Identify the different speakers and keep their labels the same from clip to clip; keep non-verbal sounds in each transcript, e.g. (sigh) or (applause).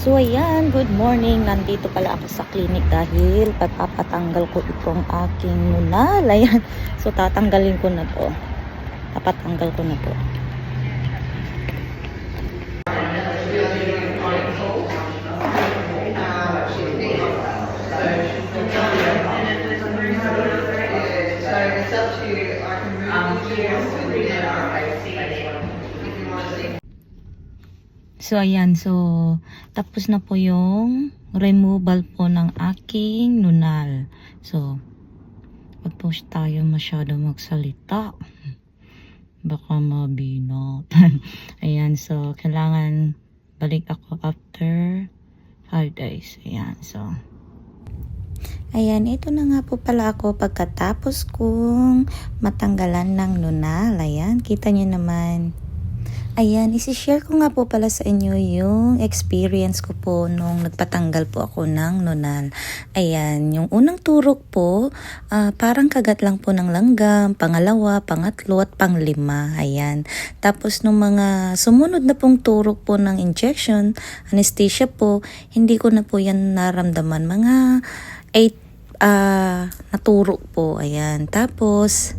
Speaker 1: So ayan, good morning. Nandito pala ako sa clinic dahil papatanggal ko itong aking nunal. Ayan. So tatanggalin ko na to. Papatanggal ko na to.
Speaker 2: So
Speaker 1: So ayan, so tapos na po yung removal po ng aking nunal. So wag po tayo masyado magsalita. Baka mabinot. (laughs) ayan, so kailangan balik ako after 5 days. Ayan, so Ayan, ito na nga po pala ako pagkatapos kong matanggalan ng nunal. Ayan, kita nyo naman. Ayan, isi-share ko nga po pala sa inyo yung experience ko po nung nagpatanggal po ako ng nunal. Ayan, yung unang turok po, ah, parang kagat lang po ng langgam, pangalawa, pangatlo at panglima. Ayan. Tapos nung mga sumunod na pong turok po ng injection, anesthesia po, hindi ko na po yan naramdaman. Mga 8 ah naturok po. Ayan. Tapos,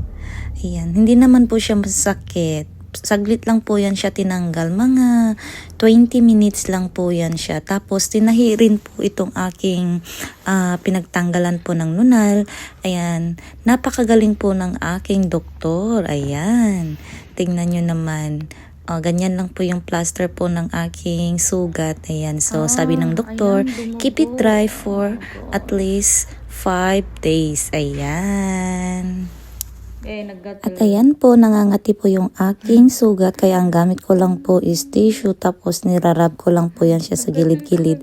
Speaker 1: ayan, hindi naman po siya masakit saglit lang po yan siya tinanggal. Mga 20 minutes lang po yan siya. Tapos tinahi rin po itong aking ah, pinagtanggalan po ng nunal. Ayan, napakagaling po ng aking doktor. Ayan, tingnan nyo naman. Oh, ganyan lang po yung plaster po ng aking sugat. Ayan, so sabi ng doktor, keep it dry for at least 5 days. Ayan.
Speaker 3: Eh,
Speaker 1: At ayan po, nangangati po yung aking sugat. Kaya ang gamit ko lang po is tissue. Tapos nirarab ko lang po yan siya sa gilid-gilid.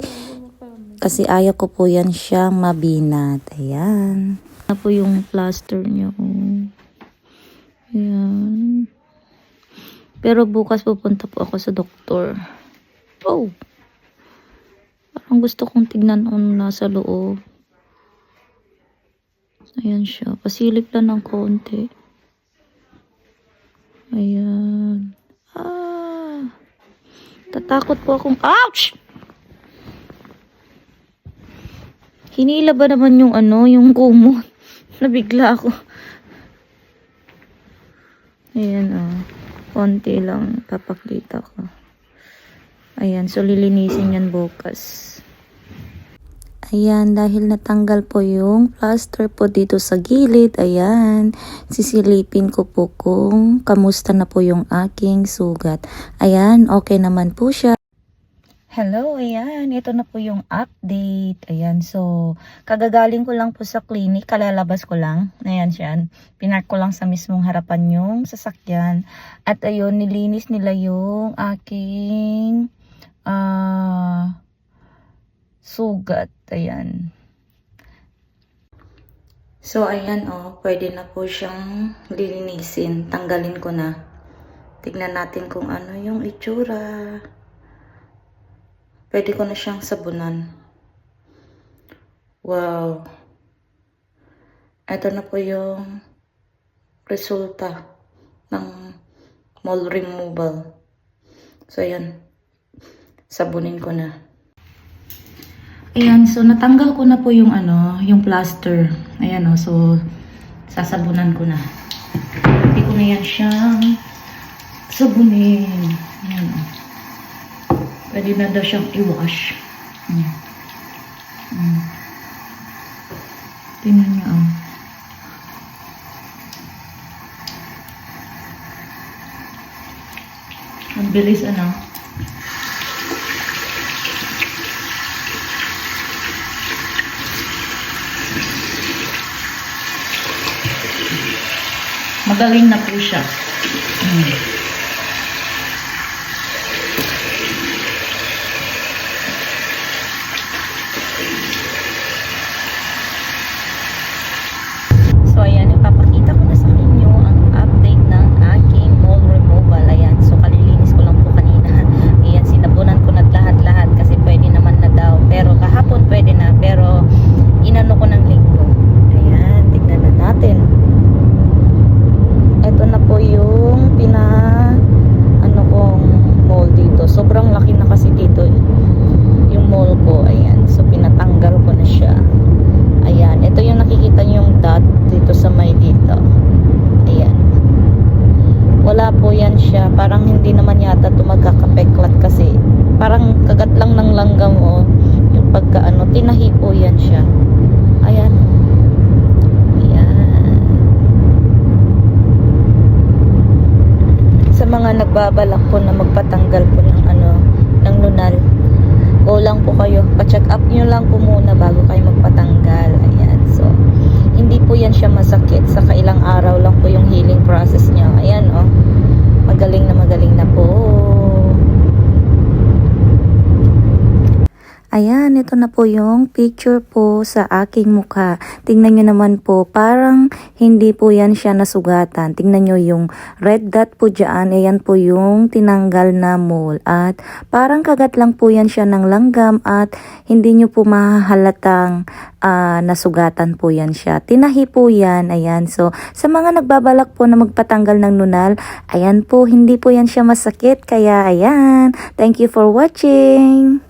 Speaker 1: Kasi ayaw ko po yan siya mabinat. Ayan. Ano po yung plaster niya. Oh. Ayan. Pero bukas pupunta po ako sa doktor. Oh. Parang gusto kong tignan kung nasa loob. Ayan siya. Pasilip lang ng konti. Ayan. Ah. Tatakot po akong... Ouch! Hinila ba naman yung ano, yung kumot? (laughs) Nabigla ako. Ayan ah. Konti lang. Papakita ko. Ayan. So, lilinisin yan bukas. Ayan, dahil natanggal po yung plaster po dito sa gilid, ayan, sisilipin ko po kung kamusta na po yung aking sugat. Ayan, okay naman po siya. Hello, ayan, ito na po yung update. Ayan, so, kagagaling ko lang po sa clinic, kalalabas ko lang. Ayan siya, pinark ko lang sa mismong harapan yung sasakyan. At ayun, nilinis nila yung aking, ah, sugat. Ayan. So, ayan oh, pwede na po siyang lilinisin. Tanggalin ko na. Tignan natin kung ano yung itsura. Pwede ko na siyang sabunan. Wow. Ito na po yung resulta ng mole removal. So, ayan. Sabunin ko na. Ayan, so natanggal ko na po yung ano, yung plaster. Ayan o, so sasabunan ko na. Hindi ko na yan siyang sabunin. Ayan o. Pwede na daw siyang i-wash. Tingnan niyo o. Ang bilis ano. Magaling na po siya. Mm. na po yung pina ano kong mall dito. Sobrang laki na kasi dito eh. yung mall ko. Ayan. So pinatanggal ko na siya. Ayan. Ito yung nakikita nyo yung dot dito sa may dito. Ayan. Wala po yan siya. Parang hindi naman yata ito magkakapeklat kasi parang kagat lang ng langgam o oh, yung pagkaano. Tinahi po yan siya. Mga nagbabalak po na magpatanggal po ng ano, ng lunal. Go lang po kayo. Pa-check up nyo lang po muna bago kayo magpatanggal. Ayan. So, hindi po yan siya masakit. Sa kailang araw lang po yung healing process niya. Ayan, oh. Magaling na magaling na po. Ayan, ito na po yung picture po sa aking mukha. Tingnan nyo naman po, parang hindi po yan siya nasugatan. Tingnan nyo yung red dot po dyan. Ayan po yung tinanggal na mole. At parang kagat lang po yan siya ng langgam at hindi nyo po mahahalatang ah, nasugatan po yan siya. Tinahi po yan. Ayan. So, sa mga nagbabalak po na magpatanggal ng nunal, ayan po, hindi po yan siya masakit. Kaya, ayan. Thank you for watching.